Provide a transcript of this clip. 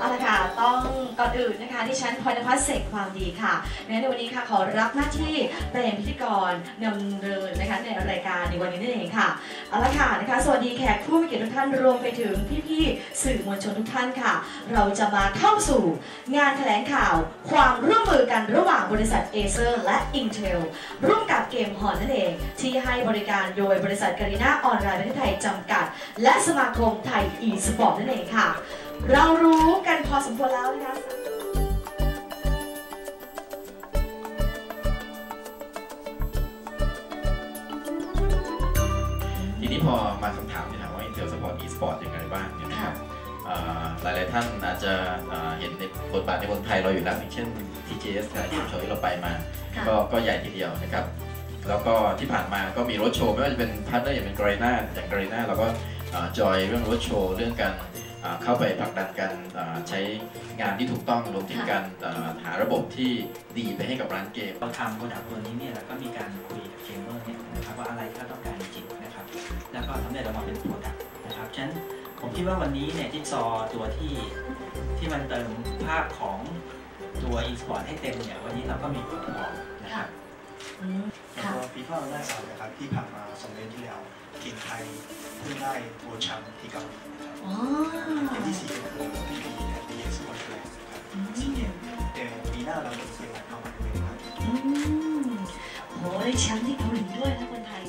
เอาละค่ะต้องก่อนอื่นนะคะที่ฉันพลอยนภัสเสกความดีค่ะในวันนี้ค่ะขอรับหน้าที่เป็นพิธีกรนำเนินนะคะในรายการในวันนี้นั่นเองค่ะเอาละค่ะนะคะสวัสดีแขกผู้มีเกียรติทุกท่านรวมไปถึงพี่ๆสื่อมวลชนทุกท่านค่ะ เราจะมาเข้าสู่งานแถลงข่าว ความร่วมมือกันระหว่างบริษัท Acer และ Intel ร่วมกับเกมฮอนนั่นเอง ที่ให้บริการโดยบริษัทการีนาออนไลน์ประเทศไทยจำกัด และสมาคมไทย e-sport นั่นเองค่ะ เรารู้กันพอสมควรแล้วนะคะทีนี้พอมาคำถามที่ถามว่า Intel Support e-sport ยังไงบ้างเนี่ยนะครับเอ่อหลายๆท่านอาจจะเอ่อเห็นในบทบาทในเมืองไทยเราอยู่แล้วอย่างเช่น TGS ค่ะที่โชว์ที่เราไปมาค่ะก็ก็ใหญ่ทีเดียวนะครับ แล้วก็ที่ผ่านมาก็มีรถโชว์ไม่ว่าจะเป็นพาร์ทเนอร์อย่างเป็นกร n นาอย่างกร n นาเราก็จอยเรื่องรถโชว์เรื่องการ เอ่อเข้าไปผลักดันการเอ่อใช้งานที่ถูกต้องรวมถึงค่ะการเอ่อหาระบบที่ดีไปให้กับร้านเกมเราทำโปรดักต์ตัวนี้เนี่ยเราก็มีการคุยกับเกมเมอร์เนี่ยนะครับว่าอะไรที่เขาต้องการจริงๆนะครับ แล้วก็สำเร็จออกมาเป็นโปรดักต์นะครับฉะนั้นผมคิดว่าวันนี้เนี่ยจิ๊กซอว์ตัวที่ที่มันเติมภาพของตัว e-sport ให้เต็มเนี่ยวันนี้เราก็มีผลออกนะครับอืม แล้วก็ฟีฟ่าหน้าสามนะครับที่ผ่านมาสองเดือนที่แล้วทีมไทยเพิ่งได้โวลแชมป์ที่เกาหลีครับเกมที่สี่ก็คือพีดีแอนดีเอ็กซ์บอลแลนด์ครับสี่เกมเแต่ปีหน้าเราจะเปลี่ยนเข้ามาด้วยครับโอ้ยแชมป์ที่เกาหลีด้วยนะคนไทย